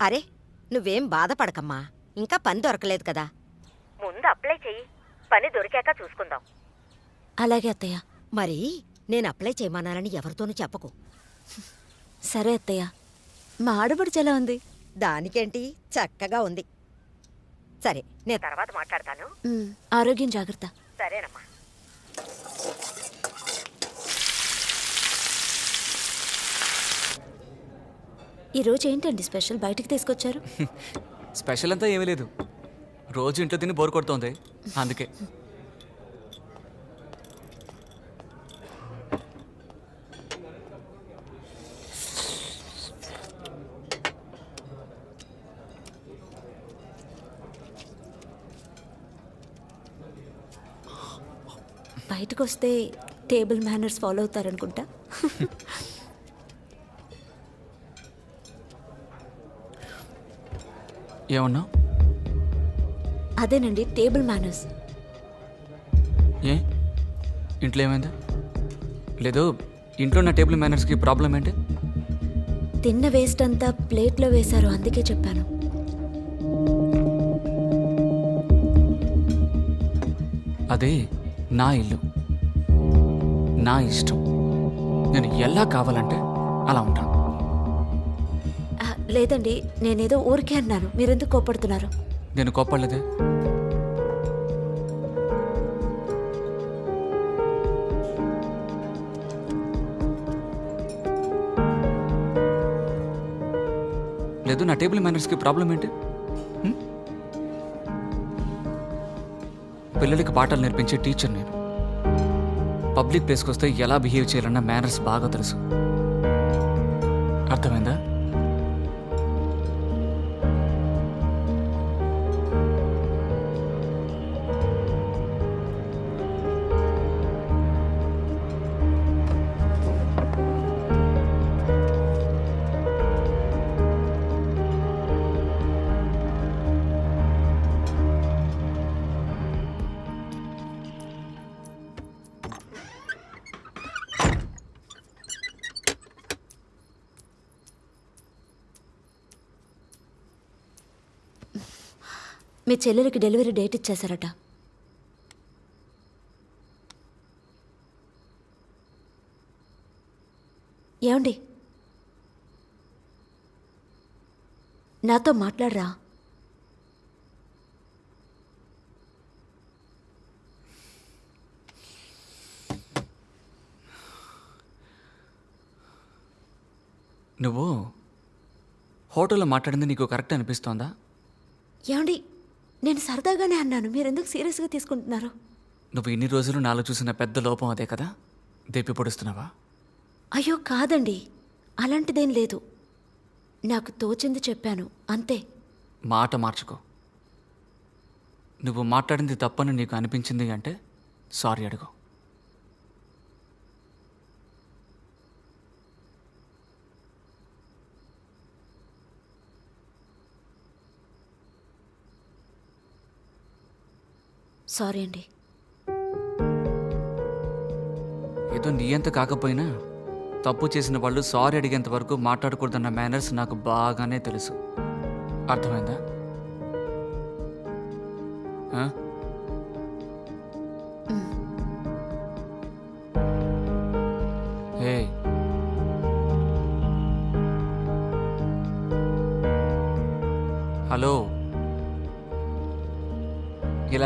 అరే నువ్వేం బాధపడకమ్మా. ఇంకా పని దొరకలేదు కదా. ముందు అప్లై చెయ్యి. పని దొరికాక చూసుకుందాం. అలాగే అత్తయ్య. మరి నేను అప్లై చేయమన్నానని ఎవరితోనూ చెప్పకు. సరే అత్తయ్య. మా ఆడపడుచు ఎలా ఉంది. దానికేంటి? చక్కగా ఉంది. సరే నేను తర్వాత మాట్లాడతాను. ఆరోగ్యం జాగ్రత్త. సరేనమ్మా. ఈ రోజు ఏంటండి స్పెషల్? బయటికి తీసుకొచ్చారు? స్పెషల్ అంతా ఏమీ లేదు. రోజు ఇంట్లో తిని బోర్ కొడుతోంది. అందుకే. బయటకు వస్తే టేబుల్ మేనర్స్ ఫాలో అవుతారనుకుంటా? ఏమన్నా? అదేనండి టేబుల్ మేనర్స్. ఏ? ఇంట్లో ఏమైంది? లేదు ఇంట్లో ఉన్న టేబుల్ మేనర్స్కి ప్రాబ్లం ఏంటి? తిన్న వేస్ట్ అంతా ప్లేట్లో వేశారు అందుకే చెప్పాను. అదే నా ఇల్లు. నా ఇష్టం. నేను ఎలా కావాలంటే అలా ఉంటాను. లేదండి నేనేదో ఊరికే అన్నాను. మీరెందుకు కోపడుతున్నారు నేను కోప్పడలేదే. లేదు నా టేబుల్ మేనర్స్కి ప్రాబ్లం ఏంటి? పిల్లలకి పాఠాలు నేర్పించే టీచర్ నేను. పబ్లిక్ ప్లేస్కి వస్తే ఎలా బిహేవ్ చేయాలన్న మేనర్స్ బాగా తెలుసు. అర్థమైందా? మీ చెల్లెలకి డెలివరీ డేట్ ఇచ్చేశారట. ఏమండి? నాతో మాట్లాడరా? నువ్వు హోటల్లో మాట్లాడింది నీకు కరెక్ట్ అనిపిస్తోందా? ఏమండి? నేను సరదాగానే అన్నాను. మీరెందుకు సీరియస్గా తీసుకుంటున్నారు? నువ్వు ఇన్ని రోజులు నాలో చూసిన పెద్ద లోపం అదే కదా? దెప్పి పొడుస్తున్నావా? అయ్యో కాదండి. అలాంటిదేం లేదు. నాకు తోచింది చెప్పాను. అంతే. మాట మార్చుకో. నువ్వు మాట్లాడింది తప్పని నీకు అనిపించింది అంటే సారీ అడుగు. సారీ అండి. ఏదో నీ అంత కాకపోయినా తప్పు చేసిన వాళ్ళు సారీ అడిగేంత వరకు మాట్లాడకూడదన్న మేనర్స్ నాకు బాగానే తెలుసు. అర్థమైందా?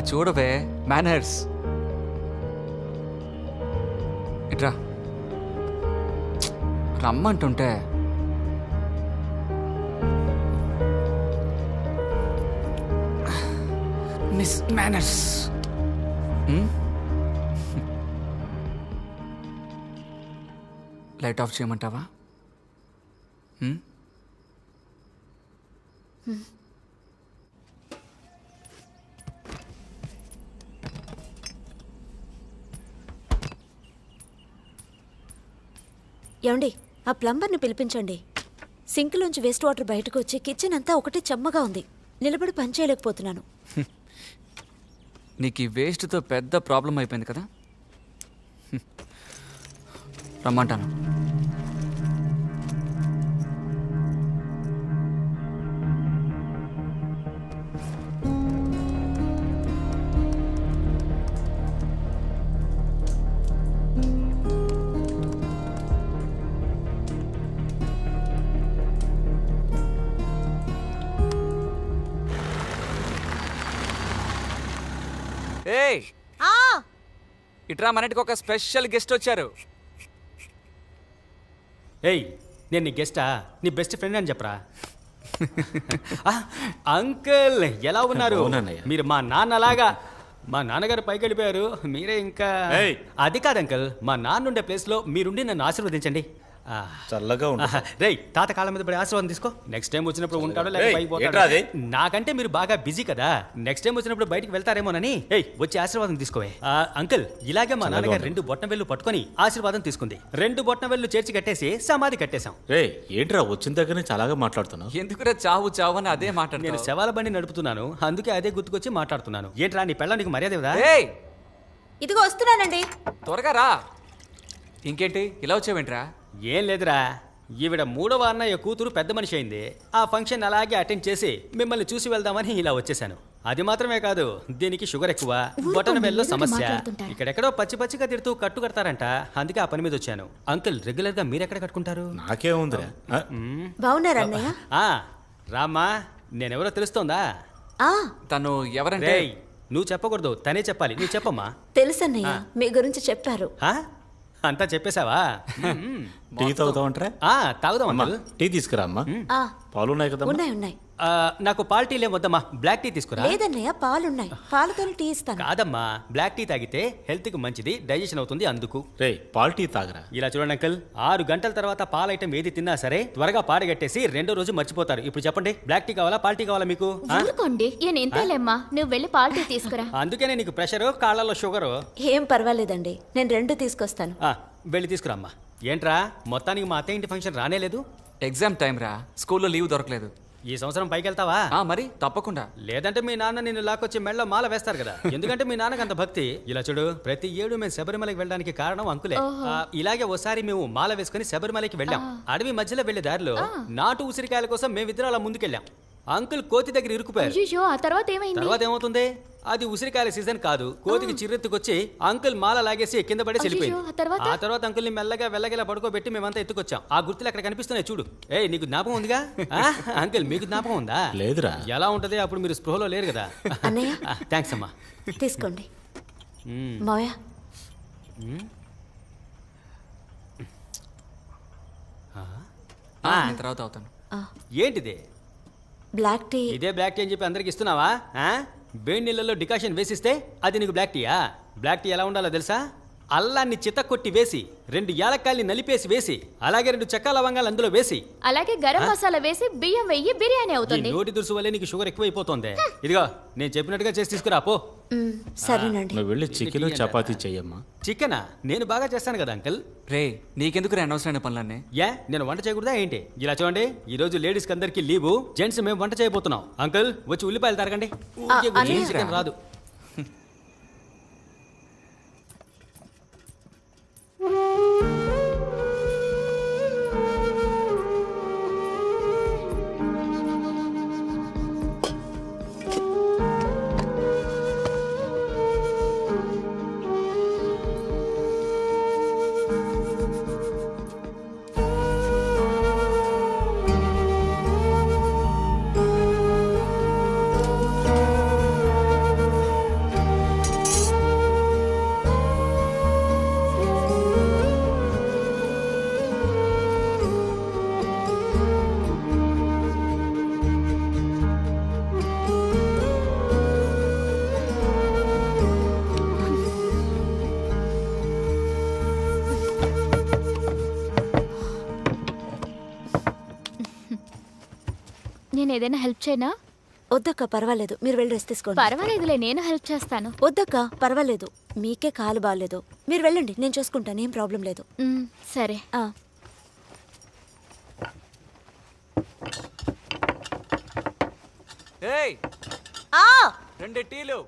ఇలా చూడవే మేనర్స్ ఇట్రా. రమ్మంటుంటే. మిస్ మేనర్స్ లైట్ ఆఫ్ చేయమంటావా? ఏమండి ఆ ప్లంబర్ని పిలిపించండి. సింక్లోంచి వేస్ట్ వాటర్ బయటకు వచ్చి కిచెన్ అంతా ఒకటే చెమ్మగా ఉంది. నిలబడి పని చేయలేకపోతున్నాను. నీకు ఈ వేస్ట్తో పెద్ద ప్రాబ్లం అయిపోయింది కదా? రమ్మంటాను. ఇట్రా మనటికి ఒక స్పెషల్ గెస్ట్ వచ్చారు. ఏయ్ నేను నీ గెస్టా? నీ బెస్ట్ ఫ్రెండ్ అని చెప్పరా? ఆ, అంకుల్ ఎలా ఉన్నారు. మీరు మా నాన్నలాగా మా నాన్నగారు పైకి వెళ్ళిపోయారు. మీరే ఇంకా ఏయ్. అది కాదు అంకుల్ మా నాన్న ఉండే ప్లేస్లో మీరుండి నన్ను ఆశీర్వదించండి. చల్లగా రేయ్ తాత కాళ్ళ మీద పడి ఆశీర్వాదం తీసుకో. నెక్స్ట్ టైం వచ్చినప్పుడు ఉంటాడో లేక ఏయ్, పైకి ఏంట్రా అది? పోతాడో నాకంటే మీరు బాగా బిజీ కదా. నెక్స్ట్ టైం వచ్చినప్పుడు బయటికి వెళ్తారేమోనని. ఏయ్ వచ్చి ఆశీర్వాదం తీసుకోవే. ఆ, అంకుల్ ఇలాగే మా నాన్నగారు రెండు బొట్న వెళ్ళు పట్టుకొని ఆశీర్వాదం తీసుకుంది. రెండు బొట్న వెళ్ళు చేర్చి కట్టేసి సమాధి కట్టేశాం. రే ఏంట్రా వచ్చిన దగ్గర నుంచి అలాగా మాట్లాడుతున్నావు? ఎందుకురా చావు చావు అని అదే నేను మాట్లాడుతున్నావు శవాల బండి నడుపుతున్నాను. అందుకే అదే గుర్తుకొచ్చి మాట్లాడుతున్నాను. ఏంట్రా నీ పెళ్ళ నీకు మర్యాద ఇదిగో వస్తున్నానండి. త్వరగా రా. ఇంకేంటి? ఇలా వచ్చావేంట్రా? ఏం లేదురా. ఈవిడ మూడవ అన్నయ్య కూతురు పెద్ద మనిషి అయింది. ఆ ఫంక్షన్ అలాగే అటెండ్ చేసి మిమ్మల్ని చూసి వెళ్దామని ఇలా వచ్చేసాను అది మాత్రమే కాదు దీనికి షుగర్ ఎక్కువ బొటన బెల్లో సమస్య. ఇక్కడెక్కడో పచ్చి పచ్చిగా తిడుతూ కట్టు కడతారంట. అందుకే ఆ పని మీద వచ్చాను. అంకుల్ రెగ్యులర్గా మీరెక్కడ కట్టుకుంటారు? నాకే ఉందిరా. ఆ, బాగున్నారా అన్నయ్య? ఆ రామ్మా నేనెవరో తెలుస్తోందా? ఆ. తను ఎవరంటే? నువ్వు చెప్పకూడదు తనే చెప్పాలి. నువ్వు చెప్పమ్మా. తెలుసన్నయ్య మీ గురించి చెప్పారు. ఆ? అంతా చెప్పేశావా. టీ తాగుతావంటరా? ఆ తాగుదాం అమ్మా టీ తీసుకురా అమ్మా. ఆ. పాలు ఉన్నాయి కదా ఉన్నాయి ఉన్నాయి. నాకు పాల్ టీ వద్దమ్మా. బ్లాక్ టీ తీసుకురా. లేదన్నయ్య పాలున్నాయి. పాలతో టీ ఇస్తాను. కాదమ్మా. బ్లాక్ టీ తాగితే హెల్త్కి మంచిది డైజెషన్ అవుతుంది అందుకు. రే పాలు టీ తాగరా? ఇలా చూడండి అంకల్. ఆరు గంటల తర్వాత పాల ఐటమ్ ఏది తిన్నా సరే త్వరగా పాడగట్టేసి రెండో రోజు మర్చిపోతారు. ఇప్పుడు చెప్పండి బ్లాక్ టీ కావాలా పాల్ టీ కావాలా మీకు? ఊరుకోండి ఈయన ఇంతేలేమ్మా నువ్వు వెళ్ళి పార్టీ తీసుకురా. అందుకనే నీకు ప్రెషరు కాళ్ళలో షుగరు. ఏం పర్వాలేదండి. నేను రెండు తీసుకొస్తాను. ఆ, వెళ్ళి తీసుకురామ్మా. ఏంట్రా? మొత్తానికి మా అత్తయ్య ఇంటి ఫంక్షన్ రానేలేదు? ఎగ్జామ్ టైం రా స్కూల్లో లీవ్ దొరకలేదు. ఈ సంవత్సరం పైకి వెళ్తావా ఆ మరి తప్పకుండా. లేదంటే మీ నాన్న నిన్ను లాక్కొచ్చి మెళ్ళ మాల వేస్తారు కదా. ఎందుకంటే మీ నాన్నకి అంత భక్తి. ఇలా చూడు. ప్రతి ఏడు మేము శబరిమలకి వెళ్ళడానికి కారణం అంకులే. ఆ, ఇలాగే ఓసారి మేము మాల వేసుకుని శబరిమలకి వెళ్ళాం. అడవి మధ్యలో వెళ్ళే దారిలో నాటు ఉసిరికాయల కోసం మేమిద్దరం అలా ముందుకెళ్ళాం. అంకుల్ కోతి దగ్గర ఇరుక్కుపోయారు. అయ్యో ఆ తర్వాత ఏమైంది? తర్వాత ఏమవుతుంది? అది ఉసిరికాయల సీజన్ కాదు. కోతికి చిర్రెత్తుకొచ్చి అంకుల్ మాల లాగేసి కింద పడేసి అయ్యయ్యో, వెళ్ళిపోయింది. ఆ తర్వాత? ఆ తర్వాత అంకుల్ని మెల్లగా వెళ్ళగల పడుకోబెట్టి మేమంతా ఎత్తుకొచ్చాం. ఆ గుర్తులు అక్కడ కనిపిస్తున్నాయి చూడు. ఏ నీకు జ్ఞాపకం ఉందిగా? ఆ, అంకుల్ మీకు జ్ఞాపకం ఉందా? లేదురా. ఎలా ఉంటది? అప్పుడు మీరు స్పృహలో లేరు కదా. అన్నయ్య? థ్యాంక్స్ అమ్మా. తీసుకోండి. మ్మ్. మావయ్య? ఆ, నేను తర్వాత అవుతాను. ఆ, ఏంటిది? Black tea. ఇదే బ్లాక్ టీ అని చెప్పి అందరికి ఇస్తున్నావా? వేడి నీళ్ళలో డికాషన్ వేసిస్తే అది నీకు బ్లాక్ టీయా? బ్లాక్ టీ ఎలా ఉండాలో తెలుసా? అల్లాన్ని చితక్కొట్టి వేసి రెండు యాలక్కాయల్ని నలిపేసి వేసి అలాగే రెండు చెక్క లవంగాలు అందులో వేసి. అలాగే గరం మసాలా వేసి బియ్యం వెయ్యి బిర్యానీ ఈ అవుతుంది నోటి దురుసు వల్లే నీకు షుగర్ ఎక్కువైపోతుంది. ఇదిగో నేను చెప్పినట్టుగా చేసి తీసుకురా పో. సరేనండి. నువ్వు వెళ్ళి చికెన్ చపాతీ చెయ్యమ్మా. చికెనా? నేను బాగా చేస్తాను కదా అంకుల్? రే నీకెందుకు రా అనవసరమైన పనులన్నీ? ఏ నేను వంట చేయకూడదా ఏంటి? ఇలా చూడండి ఈ రోజు లేడీస్కి అందరికి లీవు జెంట్స్ మేము వంట చేయబోతున్నాం. అంకుల్ వచ్చి ఉల్లిపాయలు తరగండి. రాదు. నేను ఏదైనా హెల్ప్ చేయనా? వద్దక్క పర్వాలేదు. మీరు వెళ్ళి రెస్ట్ తీసుకోండి. పర్వాలేదులే నేను హెల్ప్ చేస్తాను. వద్దక్క పర్వాలేదు. మీకే కాలు బాగాలేదు. మీరు వెళ్ళండి నేను చూసుకుంటాను ఏం ప్రాబ్లం లేదు. మ్, సరే. ఆ, ఏయ్! ఆ! రెండు టీలు.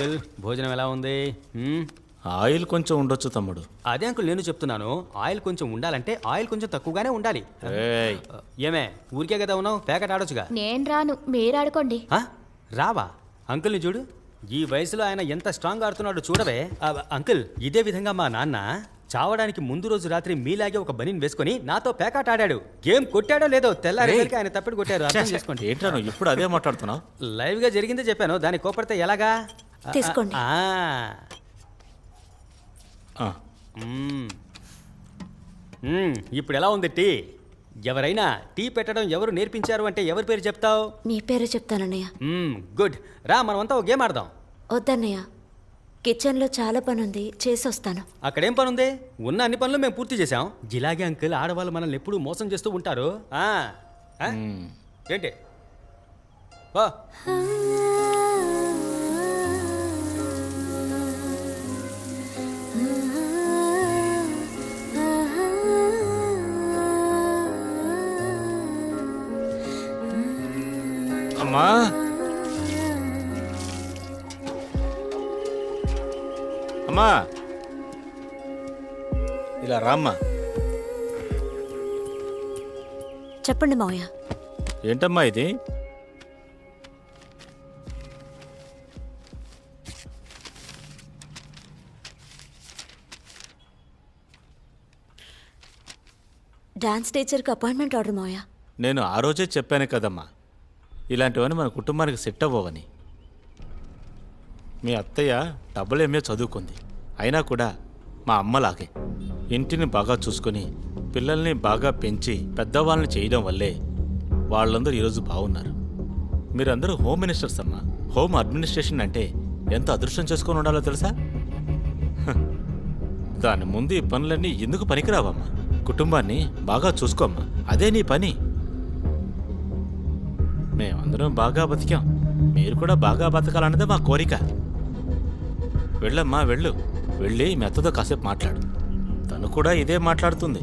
అంకుల్ భోజనం ఎలా ఉంది? మ్మ్? ఆయిల్ కొంచెం ఉండొచ్చు తమ్ముడు. అదే అంకుల్ నేను చెప్తున్నాను. ఆయిల్ కొంచెం ఉండాలంటే ఆయిల్ కొంచెం తక్కువగానే ఉండాలి. ఏయ్. ఏమే ఊరికే కదా ఉన్నావు? ప్యాకెట్ ఆడొచ్చుగా? నేను రాను మీరు ఆడుకోండి. ఆ? రావా? అంకుల్ని చూడు. ఈ వయసులో ఆయన ఎంత స్ట్రాంగ్ ఆడుతున్నాడో చూడవే. ఆ, అంకుల్ ఇదే విధంగా మా నాన్న చావడానికి ముందు రోజు రాత్రి మీలాగే ఒక బనీన్ వేసుకొని నాతో పేకాట ఆడాడు. గేమ్ కొట్టాడో లేదో తెల్లారేసరికి ఆయన తప్పిడి కొట్టారు. అర్థం చేసుకోండి. ఏంట్రా నువ్వు ఇప్పుడు అదే మాట్లాడుతున్నావు? లైవ్గా జరిగిందే చెప్పాను. దాన్ని కోపడితే ఎలాగా? తీసుకోండి. ఇప్పుడు ఎలా ఉంది టీ? ఎవరైనా టీ పెట్టడం ఎవరు నేర్పించారు అంటే ఎవరి పేరు చెప్తావు? మీ పేరే చెప్తానన్నయ్య. గుడ్. రా మనమంతా ఒక గేమ్ ఆడదాం. వద్దన్నయ్య. కిచెన్లో చాలా పని ఉంది చేసి వస్తాను అక్కడేం పని ఉంది ఉన్న అన్ని పనులు మేము పూర్తి చేసాం జిలాగే అంకుల్ ఆడవాళ్ళు మనల్ని ఎప్పుడూ మోసం చేస్తూ ఉంటారు. ఏంటి? అమ్మా. ఇలా రామ్మా. చెప్పండి మావయ్య. ఏంటమ్మా ఇది? డాన్స్ టీచర్కి అపాయింట్మెంట్ ఆర్డర్ మావయ్య. నేను ఆ రోజే చెప్పాను కదమ్మా. ఇలాంటివన్నీ మన కుటుంబానికి సెట్ అవ్వవని. మీ అత్తయ్య డబ్బులు ఎంఏ చదువుకుంది. అయినా కూడా మా అమ్మలాగే. ఇంటిని బాగా చూసుకొని పిల్లల్ని బాగా పెంచి పెద్దవాళ్ళని చేయడం వల్లే వాళ్ళందరూ ఈరోజు బాగున్నారు. మీరందరూ హోమ్ మినిస్టర్స్ అమ్మా. హోమ్ అడ్మినిస్ట్రేషన్ అంటే ఎంత అదృష్టం చేసుకొని ఉండాలో తెలుసా? దాని ముందు ఈ పనులన్నీ ఎందుకు పనికిరావమ్మా? కుటుంబాన్ని బాగా చూసుకోమ్మా. అదే నీ పని. మేమందరం బాగా బతికాం. మీరు కూడా బాగా బతకాలన్నదే మా కోరిక. వెళ్ళమ్మా వెళ్ళు. వెళ్ళి మెత్తతో కాసేపు మాట్లాడు. తను కూడా ఇదే మాట్లాడుతుంది.